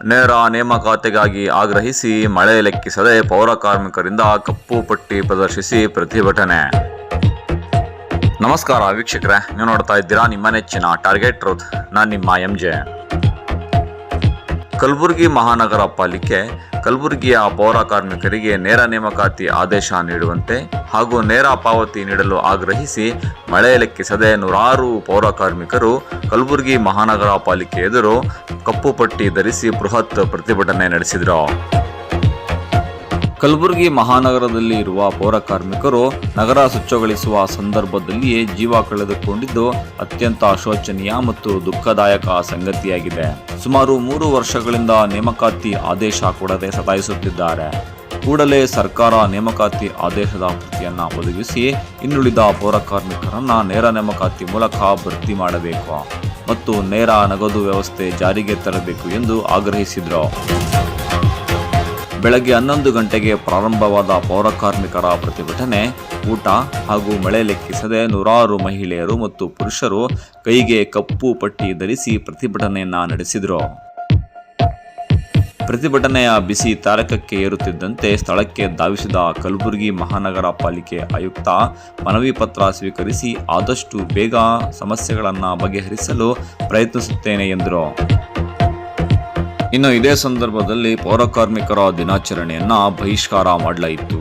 ನೇರ ನೇಮಕಾತಿಗಾಗಿ ಆಗ್ರಹಿಸಿ ಮಳೆ ಲೆಕ್ಕಿಸದೆ ಪೌರ ಕಾರ್ಮಿಕರಿಂದ ಕಪ್ಪು ಪಟ್ಟಿ ಪ್ರದರ್ಶಿಸಿ ಪ್ರತಿಭಟನೆ. ನಮಸ್ಕಾರ ವೀಕ್ಷಕರೇ, ನೀವು ನೋಡ್ತಾ ಇದ್ದೀರಾ ನಿಮ್ಮ ನೆಚ್ಚಿನ ಟಾರ್ಗೆಟ್ ಟ್ರೂತ್, ನಾನು ನಿಮ್ಮ ಎಂ ಜೆ. ಕಲಬುರಗಿ ಮಹಾನಗರ ಪಾಲಿಕೆ ಕಲಬುರಗಿಯ ಪೌರ ಕಾರ್ಮಿಕರಿಗೆ ನೇರ ನೇಮಕಾತಿ ಆದೇಶ ನೀಡುವಂತೆ ಹಾಗೂ ನೇರ ಪಾವತಿ ನೀಡಲು ಆಗ್ರಹಿಸಿ ಮಳೆ ಲೆಕ್ಕಿಸದೆ ನೂರಾರು ಪೌರ ಕಾರ್ಮಿಕರು ಕಲಬುರಗಿ ಮಹಾನಗರ ಪಾಲಿಕೆ ಎದುರು ಕಪ್ಪು ಪಟ್ಟಿ ಧರಿಸಿ ಬೃಹತ್ ಪ್ರತಿಭಟನೆ ನಡೆಸಿದರು. ಕಲಬುರಗಿ ಮಹಾನಗರದಲ್ಲಿ ಇರುವ ಪೌರ ಕಾರ್ಮಿಕರು ನಗರ ಸ್ವಚ್ಛಗೊಳಿಸುವ ಸಂದರ್ಭದಲ್ಲಿಯೇ ಜೀವ ಕಳೆದುಕೊಂಡಿದ್ದು ಅತ್ಯಂತ ಶೋಚನೀಯ ಮತ್ತು ದುಃಖದಾಯಕ ಸಂಗತಿಯಾಗಿದೆ. ಸುಮಾರು ಮೂರು ವರ್ಷಗಳಿಂದ ನೇಮಕಾತಿ ಆದೇಶ ಕೊಡದೆ ಸತಾಯಿಸುತ್ತಿದ್ದಾರೆ. ಕೂಡಲೇ ಸರ್ಕಾರ ನೇಮಕಾತಿ ಆದೇಶದ ಪ್ರತಿಯನ್ನ ಒದಗಿಸಿ ಇನ್ನುಳಿದ ಪೌರ ಕಾರ್ಮಿಕರನ್ನ ನೇರ ನೇಮಕಾತಿ ಮೂಲಕ ಭರ್ತಿ ಮಾಡಬೇಕು ಮತ್ತು ನೇರ ನಗದು ವ್ಯವಸ್ಥೆ ಜಾರಿಗೆ ತರಬೇಕು ಎಂದು ಆಗ್ರಹಿಸಿದರು. ಬೆಳಗ್ಗೆ ಹನ್ನೊಂದು ಗಂಟೆಗೆ ಪ್ರಾರಂಭವಾದ ಪೌರಕಾರ್ಮಿಕರ ಪ್ರತಿಭಟನೆ, ಊಟ ಹಾಗೂ ಮಳೆ ಲೆಕ್ಕಿಸದೆ ನೂರಾರು ಮಹಿಳೆಯರು ಮತ್ತು ಪುರುಷರು ಕೈಗೆ ಕಪ್ಪು ಪಟ್ಟಿ ಧರಿಸಿ ಪ್ರತಿಭಟನೆಯನ್ನ ನಡೆಸಿದರು. ಪ್ರತಿಭಟನೆಯ ಬಿಸಿ ತಾರಕಕ್ಕೆ ಏರುತ್ತಿದ್ದಂತೆ ಸ್ಥಳಕ್ಕೆ ಧಾವಿಸಿದ ಕಲಬುರಗಿ ಮಹಾನಗರ ಪಾಲಿಕೆ ಆಯುಕ್ತ ಮನವಿ ಪತ್ರ ಸ್ವೀಕರಿಸಿ ಆದಷ್ಟು ಬೇಗ ಸಮಸ್ಯೆಗಳನ್ನು ಬಗೆಹರಿಸಲು ಪ್ರಯತ್ನಿಸುತ್ತೇನೆ ಎಂದರು. ಇನ್ನು ಇದೇ ಸಂದರ್ಭದಲ್ಲಿ ಪೌರಕಾರ್ಮಿಕರ ದಿನಾಚರಣೆಯನ್ನು ಬಹಿಷ್ಕಾರ ಮಾಡಲಾಯಿತು.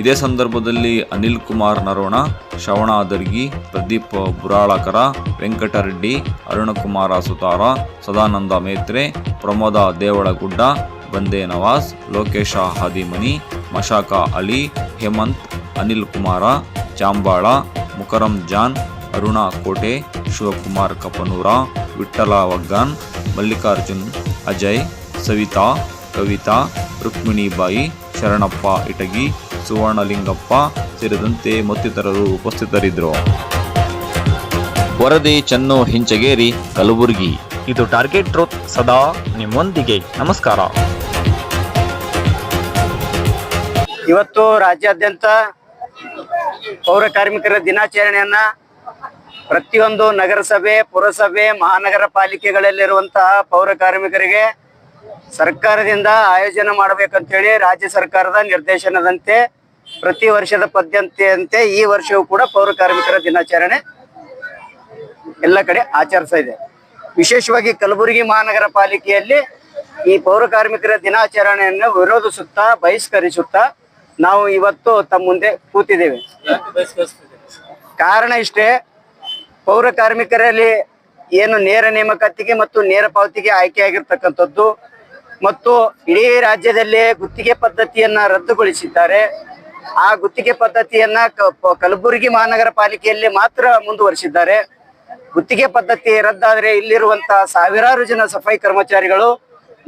ಇದೇ ಸಂದರ್ಭದಲ್ಲಿ ಅನಿಲ್ ಕುಮಾರ್ ನರೋಣ, ಶ್ರವಣ ದರ್ಗಿ, ಪ್ರದೀಪ್ ಬುರಾಳಕರ, ವೆಂಕಟರೆಡ್ಡಿ, ಅರುಣಕುಮಾರ ಸುತಾರ, ಸದಾನಂದ ಮೇತ್ರೆ, ಪ್ರಮೋದ ದೇವಳಗುಡ್ಡ, ಬಂದೇ ನವಾಜ್, ಲೋಕೇಶ ಹಾದಿಮನಿ, ಮಶಾಕ ಅಲಿ, ಹೇಮಂತ್, ಅನಿಲ್ ಕುಮಾರ ಚಾಂಬಾಳ ಮುಕರಂ ಜಾನ್, ಅರುಣ ಕೋಟೆ, ಶಿವಕುಮಾರ್ ಕಪನೂರ, ವಿಠ್ಠಲ ವಗ್ಗಾನ್ ಮಲ್ಲಿಕಾರ್ಜುನ್ ಅಜಯ್ ಸವಿತಾ ಕವಿತಾ ರುಕ್ಮಿಣಿಬಾಯಿ ಶರಣಪ್ಪ ಇಟಗಿ ಸುವರ್ಣಲಿಂಗಪ್ಪ ಸೇರಿದಂತೆ ಮತ್ತಿತರರು ಉಪಸ್ಥಿತರಿದ್ದರು. ವರದಿ ಚನ್ನು ಹಿಂಚಗೇರಿ ಕಲಬುರಗಿ. ಇದು ಟಾರ್ಗೆಟ್ ಟ್ರೋತ್ ಸದಾ ನಿಮ್ಮೊಂದಿಗೆ. ನಮಸ್ಕಾರ. ಇವತ್ತು ರಾಜ್ಯಾದ್ಯಂತ ಪೌರ ಕಾರ್ಮಿಕರ ದಿನಾಚರಣೆಯನ್ನ ಪ್ರತಿಯೊಂದು ನಗರಸಭೆ ಪುರಸಭೆ ಮಹಾನಗರ ಪಾಲಿಕೆಗಳಲ್ಲಿರುವಂತಹ ಪೌರ ಕಾರ್ಮಿಕರಿಗೆ ಸರ್ಕಾರದಿಂದ ಆಯೋಜನೆ ಮಾಡಬೇಕಂತೇಳಿ ರಾಜ್ಯ ಸರ್ಕಾರದ ನಿರ್ದೇಶನದಂತೆ ಪ್ರತಿ ವರ್ಷದ ಪದ್ಧತಿಯಂತೆ ಈ ವರ್ಷವೂ ಕೂಡ ಪೌರ ಕಾರ್ಮಿಕರ ದಿನಾಚರಣೆ ಎಲ್ಲ ಕಡೆ ಆಚರಿಸ್ತಾ ಇದೆ. ವಿಶೇಷವಾಗಿ ಕಲಬುರಗಿ ಮಹಾನಗರ ಪಾಲಿಕೆಯಲ್ಲಿ ಈ ಪೌರ ಕಾರ್ಮಿಕರ ದಿನಾಚರಣೆಯನ್ನು ವಿರೋಧಿಸುತ್ತಾ ಬಹಿಷ್ಕರಿಸುತ್ತಾ ನಾವು ಇವತ್ತು ತಮ್ಮ ಮುಂದೆ ಕೂತಿದ್ದೇವೆ. ಕಾರಣ ಇಷ್ಟೇ ಪೌರ ಕಾರ್ಮಿಕರಲ್ಲಿ ಏನು ನೇರ ನೇಮಕಾತಿಗೆ ಮತ್ತು ನೇರ ಪಾವತಿಗೆ ಆಯ್ಕೆಯಾಗಿರ್ತಕ್ಕಂಥದ್ದು ಮತ್ತು ಇಡೀ ರಾಜ್ಯದಲ್ಲೇ ಗುತ್ತಿಗೆ ಪದ್ಧತಿಯನ್ನ ರದ್ದುಗೊಳಿಸಿದ್ದಾರೆ. ಆ ಗುತ್ತಿಗೆ ಪದ್ಧತಿಯನ್ನ ಕಲಬುರಗಿ ಮಹಾನಗರ ಪಾಲಿಕೆಯಲ್ಲಿ ಮಾತ್ರ ಮುಂದುವರಿಸಿದ್ದಾರೆ. ಗುತ್ತಿಗೆ ಪದ್ಧತಿ ರದ್ದಾದ್ರೆ ಇಲ್ಲಿರುವಂತಹ ಸಾವಿರಾರು ಜನ ಸಫಾಯಿ ಕರ್ಮಚಾರಿಗಳು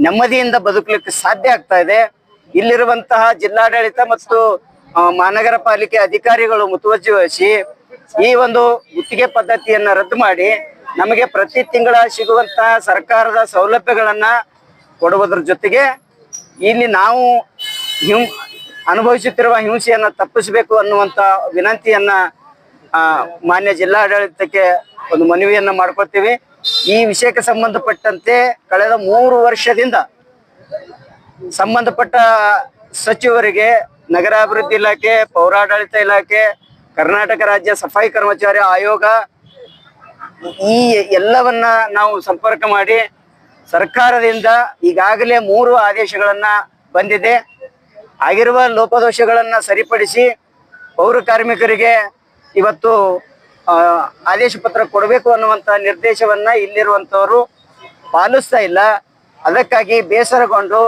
ನೆಮ್ಮದಿಯಿಂದ ಬದುಕಲಿಕ್ಕೆ ಸಾಧ್ಯ ಆಗ್ತಾ ಇದೆ. ಇಲ್ಲಿರುವಂತಹ ಜಿಲ್ಲಾಡಳಿತ ಮತ್ತು ಮಹಾನಗರ ಪಾಲಿಕೆ ಅಧಿಕಾರಿಗಳು ಮುತುವರ್ಜಿ ವಹಿಸಿ ಈ ಒಂದು ಗುತ್ತಿಗೆ ಪದ್ಧತಿಯನ್ನ ರದ್ದು ಮಾಡಿ ನಮಗೆ ಪ್ರತಿ ತಿಂಗಳ ಸಿಗುವಂತಹ ಸರ್ಕಾರದ ಸೌಲಭ್ಯಗಳನ್ನ ಕೊಡುವುದರ ಜೊತೆಗೆ ಇಲ್ಲಿ ನಾವು ಹಿಂ, ಅನುಭವಿಸುತ್ತಿರುವ ಹಿಂಸೆಯನ್ನ ತಪ್ಪಿಸಬೇಕು ಅನ್ನುವಂತ ವಿನಂತಿಯನ್ನ ಮಾನ್ಯ ಜಿಲ್ಲಾಡಳಿತಕ್ಕೆ ಒಂದು ಮನವಿಯನ್ನ ಮಾಡ್ಕೊತೀವಿ ಈ ವಿಷಯಕ್ಕೆ ಸಂಬಂಧಪಟ್ಟಂತೆ ಕಳೆದ ಮೂರು ವರ್ಷದಿಂದ ಸಂಬಂಧಪಟ್ಟ ಸಚಿವರಿಗೆ ನಗರಾಭಿವೃದ್ಧಿ ಇಲಾಖೆ, ಪೌರಾಡಳಿತ ಇಲಾಖೆ ಕರ್ನಾಟಕ ರಾಜ್ಯ ಸಫಾಯಿ ಕರ್ಮಚಾರಿ ಆಯೋಗ ಈ ಎಲ್ಲವನ್ನ ನಾವು ಸಂಪರ್ಕ ಮಾಡಿ ಸರ್ಕಾರದಿಂದ ಈಗಾಗಲೇ ಮೂರು ಆದೇಶಗಳನ್ನ ಬಂದಿದೆ. ಆಗಿರುವ ಲೋಪದೋಷಗಳನ್ನ ಸರಿಪಡಿಸಿ ಪೌರ ಕಾರ್ಮಿಕರಿಗೆ ಇವತ್ತು ಆದೇಶ ಪತ್ರ ಕೊಡಬೇಕು ಅನ್ನುವಂತ ನಿರ್ದೇಶವನ್ನ ಇಲ್ಲಿರುವಂತವರು ಪಾಲಿಸ್ತಾ ಇಲ್ಲ. ಅದಕ್ಕಾಗಿ ಬೇಸರಗೊಂಡು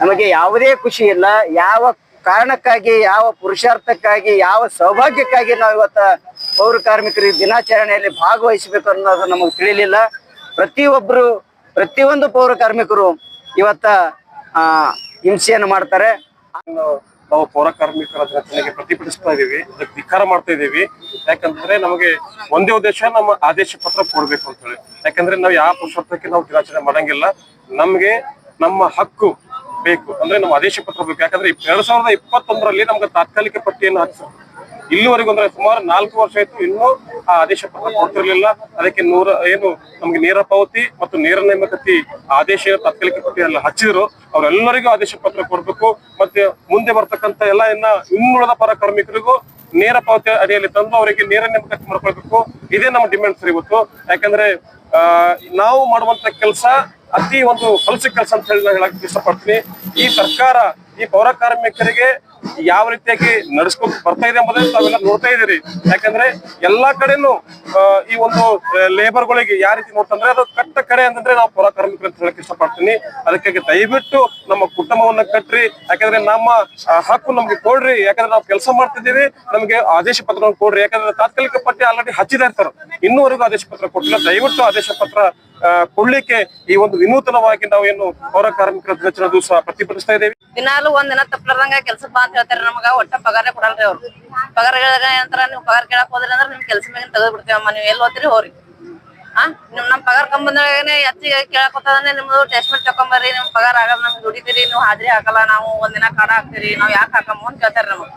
ನಮಗೆ ಯಾವುದೇ ಖುಷಿ ಇಲ್ಲ. ಯಾವ ಕಾರಣಕ್ಕಾಗಿ, ಯಾವ ಪುರುಷಾರ್ಥಕ್ಕಾಗಿ, ಯಾವ ಸೌಭಾಗ್ಯಕ್ಕಾಗಿ ನಾವು ಇವತ್ತ ಪೌರ ಕಾರ್ಮಿಕರ ದಿನಾಚರಣೆಯಲ್ಲಿ ಭಾಗವಹಿಸಬೇಕು ಅನ್ನೋದು ನಮಗೆ ತಿಳಿಲಿಲ್ಲ. ಪ್ರತಿಯೊಬ್ಬರು ಪ್ರತಿಯೊಂದು ಪೌರ ಕಾರ್ಮಿಕರು ಇವತ್ತ ಹಿಂಸೆಯನ್ನು ಮಾಡ್ತಾರೆ. ನಾವು ಪೌರ ಕಾರ್ಮಿಕರ ದಿನಾಚರಣೆಗೆ ಪ್ರತಿಭಟಿಸ್ತಾ ಇದ್ದೀವಿ ಅದಕ್ಕೆ ಧಿಕ್ಕಾರ ಮಾಡ್ತಾ ಇದ್ದೀವಿ ಯಾಕಂದ್ರೆ ನಮಗೆ ಒಂದೇ ಉದ್ದೇಶ, ನಮ್ಮ ಆದೇಶ ಪತ್ರ ಕೊಡ್ಬೇಕು ಅಂತ ಹೇಳಿ ಯಾಕಂದ್ರೆ ನಾವು ಯಾವ ಪುರುಷಾರ್ಥಕ್ಕೆ ನಾವು ದಿನಾಚರಣೆ ಮಾಡಂಗಿಲ್ಲ. ನಮ್ಗೆ ನಮ್ಮ ಹಕ್ಕು ಬೇಕು. ಅಂದ್ರೆ ನಮ್ಮ ಆದೇಶ ಪತ್ರ ಬೇಕು ಯಾಕಂದ್ರೆ ಎರಡ್ ಸಾವಿರದ ಇಪ್ಪತ್ತೊಂದರಲ್ಲಿ ನಮ್ಗೆ ತಾತ್ಕಾಲಿಕ ಪಟ್ಟಿಯನ್ನು ಹಚ್ಚ ಇಲ್ಲಿವರೆಗೂ ಅಂದ್ರೆ ಸುಮಾರು ನಾಲ್ಕು ವರ್ಷ ಆಯ್ತು ಇನ್ನೂ ಆ ಆದೇಶ ಪತ್ರ ಕೊಡ್ತಿರ್ಲಿಲ್ಲ. ಅದಕ್ಕೆ ನೂರ, ಏನು ನಮ್ಗೆ ನೇರ ಪಾವತಿ ಮತ್ತು ನೇರ ನೇಮಕತಿ ಆದೇಶ ತಾತ್ಕಾಲಿಕ ಪಟ್ಟಿಯಲ್ಲಿ ಹಚ್ಚಿದ್ರು. ಅವರೆಲ್ಲರಿಗೂ ಆದೇಶ ಪತ್ರ ಕೊಡ್ಬೇಕು. ಮತ್ತೆ ಮುಂದೆ ಬರ್ತಕ್ಕಂತ ಎಲ್ಲ ಇನ್ನ ಇನ್ನುಳಿದ ಪರ ಕಾರ್ಮಿಕರಿಗೂ ನೇರ ಪಾವತಿ ಅಡಿಯಲ್ಲಿ ತಂದು ಅವರಿಗೆ ನೇರ ನೇಮಕತಿ ಮಾಡ್ಕೊಳ್ಬೇಕು. ಇದೇ ನಮ್ಮ ಡಿಮ್ಯಾಂಡ್ ಸರ್ ಇವತ್ತು. ಯಾಕಂದ್ರೆ ನಾವು ಮಾಡುವಂತ ಕೆಲಸ ಅತಿ ಒಂದು ಫಲಸ ಕೆಲಸ ಅಂತ ಹೇಳಿ ನಾನು ಹೇಳಕ್ ಇಷ್ಟಪಡ್ತೀನಿ. ಈ ಸರ್ಕಾರ, ಈ ಪೌರ ಕಾರ್ಮಿಕರಿಗೆ ಯಾವ ರೀತಿಯಾಗಿ ನಡೆಸ್ಕೊಂಡು ಬರ್ತಾ ಇದೆ ಎಂಬುದನ್ನು ತಾವೆಲ್ಲ ನೋಡ್ತಾ ಇದ್ದೀರಿ. ಯಾಕಂದ್ರೆ ಎಲ್ಲಾ ಕಡೆನೂ ಈ ಒಂದು ಲೇಬರ್ ಗಳಿಗೆ ಯಾವ ರೀತಿ ನೋಡ್ತಂದ್ರೆ ಅದು ಕಟ್ಟ ಕಡೆ ಅಂತಂದ್ರೆ ನಾವು ಪೌರ ಕಾರ್ಮಿಕರು ಅಂತ ಹೇಳಕ್ ಇಷ್ಟಪಡ್ತೀನಿ. ಅದಕ್ಕಾಗಿ ದಯವಿಟ್ಟು ನಮ್ಮ ಕುಟುಂಬವನ್ನ ಕಟ್ಟ್ರಿ ಯಾಕಂದ್ರೆ ನಮ್ಮ ಹಕ್ಕು ನಮ್ಗೆ ಕೊಡ್ರಿ. ಯಾಕಂದ್ರೆ ನಾವು ಕೆಲಸ ಮಾಡ್ತಿದ್ದೀವಿ ನಮಗೆ ಆದೇಶ ಪತ್ರವನ್ನು ಕೊಡ್ರಿ. ಯಾಕಂದ್ರೆ ತಾತ್ಕಾಲಿಕ ಪಟ್ಟಿ ಆಲ್ರೆಡಿ ಹಚ್ಚಿದ ಇರ್ತಾರೆ. ಇನ್ನೂವರೆಗೂ ಆದೇಶ ಪತ್ರ ಕೊಟ್ಟಿಲ್ಲ. ದಯವಿಟ್ಟು ಆದೇಶ ಪತ್ರ ಕೊಡ್ಲಿಕ್ಕೆ ಈ ಒಂದು ವಿನೂತನವಾಗಿ ನಾವು ಏನು ಪೌರ ಕಾರ್ಮಿಕರ ದಿನಾಚರಣೆ ದಿವಸ ಪ್ರತಿಭಟಿಸ್ತಾ ಇದ್ದೇವೆ. ದಿನಾಲು ಒಂದ್ ದಿನ ತಪ್ಪಲಾರ್ದಂಗ ಕೆಲಸ ಹೇಳ್ತಾರ ನಮಗ ಒಟ್ಟ ಪಗಾರ ಕೊಡಲ್ರಿ ಅವ್ರು. ಪಗಾರ ಹೇಳಿದ್ರೆ ಏನಂತಾರ ನೀವು ಪಗಾರ ಕೇಳಕ್ ಹೋದ್ರಿ ಅಂದ್ರೆ ನಿಮ್ ಕೆಲ್ಸ ಮ್ಯಾಗಿನ ತೆಗೆದ್ ಬಿಡ್ತೇವಮ್ಮ ನೀವ್ ಎಲ್ಲಿ ಹೋತ್ರಿ ಹೋರಿ ಹಾ ನಿಮ್ ನಮ್ ಪಗಾರ ಕಂಬಂದ್ರೆ ಹೆಚ್ಚಿಗೆ ಕೇಳಕ್ ಹೋತಂದ್ರೆ ನಿಮ್ದು ಟೆಸ್ಟ್ಮೆಂಟ್ ತಕೊಂಬರ್ರಿ. ನಿಮ್ ಪಗಾರ ಆಗಲ್ಲ, ನಮ್ಗೆ ದುಡಿತೀರಿ, ನೀವು ಹಾಜರಿ ಹಾಕಲ್ಲ, ನಾವು ಒಂದಿನ ದಿನ ಕಾಡ ಹಾಕ್ತೀರಿ, ನಾವ್ ಯಾಕೆ ಹಾಕಮ್ಮ ಅಂತ ಕೇಳ್ತಾರ ನಮಗ್.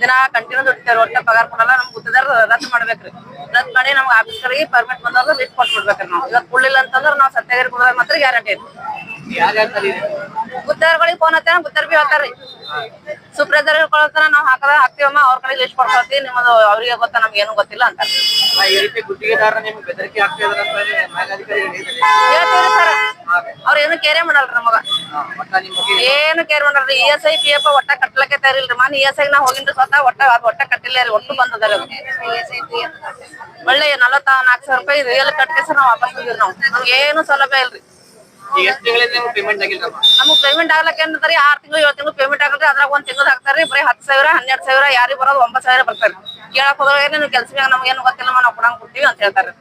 ದಿನ ಕಂಟಿನ್ಯೂ ದುಡಿತಾರ ಒಟ್ಟ ಪಗಾರ ಕೊಡಲ್ಲ ನಮ್ಗೆ ಗುತ್ತದಾರ ರದ್ದು ಮಾಡ್ಬೇಕ್ರಿ. ರದ್ದು ಮಾಡಿ ನಮ್ಗೆ ಆಫೀಸರ್ಗೆ ಪರ್ಮಿಟ್ ಬಂದವ್ರು ಲಿಸ್ಟ್ ಕೊಟ್ಬಿಡ್ಬೇಕ್ರಿ ನಾವು. ಇವತ್ತು ಕೊಡ್ಲಿಲ್ಲ ಅಂತಂದ್ರೆ ನಾವು ಸತ್ಯಾಗಿರಿ ಕೊಡೋದಾಗ ಮಾತ್ರ ಗ್ಯಾರಂಟಿ ಐತಿ ಗುತ್ತೇದಾರ್ಗಳಿಗೆ ಫೋನ್ ಹತ್ತಾರ ಗುತ್ತೇರ್ ಬಿ ಹೇಳ್ತಾರ್ರಿ ಸೂಪರ್ವೈಸರ್ ಹೇಳ್ಕೊಳತ್ತಾರ ನಾವ್ ಹಾಕದ ಹಾಕ್ತೀವಮ್ಮ ಅವ್ರ ಕಡೆ ಲಿಸ್ಟ್ ಕೊಡ್ಕೊಳ್ತೀವಿ ನಿಮ್ಮದು ಅವ್ರಿಗೆ ಗೊತ್ತಾ ನಮ್ಗೆ ಏನು ಗೊತ್ತಿಲ್ಲ ಅಂತ. ಹೇಳ್ತೀವ್ರಿ ಸರ್. ಅವ್ರ ಏನು ಕೇರೇ ಮಾಡಲ್ರಿ ನಮಗ. ಏನು care ಮಾಡಲ್ರಿ. E S I P F ಒಟ್ಟ ಕಟ್ಲಕ್ಕೆ ತಯಾರಿಲ್ರಿ. ಮನ್ ಇ ಎಸ್ ಐ ನಾ ಹೋಗಿನ್ರಿ ಸ್ವತಃ ಒಟ್ಟ ಅದ್ ಒಟ್ಟ ಕಟ್ಟಿಲ್ಲ ರೀ ಒಟ್ಟು ಬಂದದ ಒಳ್ಳೆ ನಲವತ್ತ ನಾಲ್ಕು ಸಾವಿರ ರೂಪಾಯಿ ರಿಯಲ್ ಕಟ್ಕೆ ಸರ್ ನಾವು ವಾಪಸ್ ಹೋಗಿರಿ ನಾವು. ನಮ್ಗೆ ಏನು ಸೌಲಭ್ಯ ಇಲ್ರಿ. ಎಷ್ಟು ತಿಂಗಳಿಂದ ಪೇಮೆಂಟ್ ಆಗಿಲ್ಲ ನಮಗ್ ಪೇಮೆಂಟ್ ಆಗ್ಲಕ್ಕೆ ಏನಂತಾರಿ ಆರ್ ತಿಂಗಳು ಏಳು ತಿಂಗಳು ಪೇಮೆಂಟ್ ಆಗಲ್ರಿ, ಅದ್ರಾಗ ಒಂದ್ ತಿಂಗಳು ಹಾಕ್ತಾರ್ರಿ, ಬರೀ ಹತ್ತು ಸಾವಿರ, ಹನ್ನೆರಡು ಸಾವಿರ, ಯಾರಿಗೆ ಬರೋದು ಒಂಬತ್ತು ಸಾವಿರ ಬರ್ತಾರೆ ಕೇಳಕ್ ಹೋದ್ರೆ ನೀವು ಕೆಲ್ಸ ನಮ್ಗೆ ಏನು ಗೊತ್ತಿಲ್ಲ ನಾವು ಕೊಡಂಗ್ ಕೊಡ್ತೀವಿ ಅಂತ ಹೇಳ್ತಾರೆ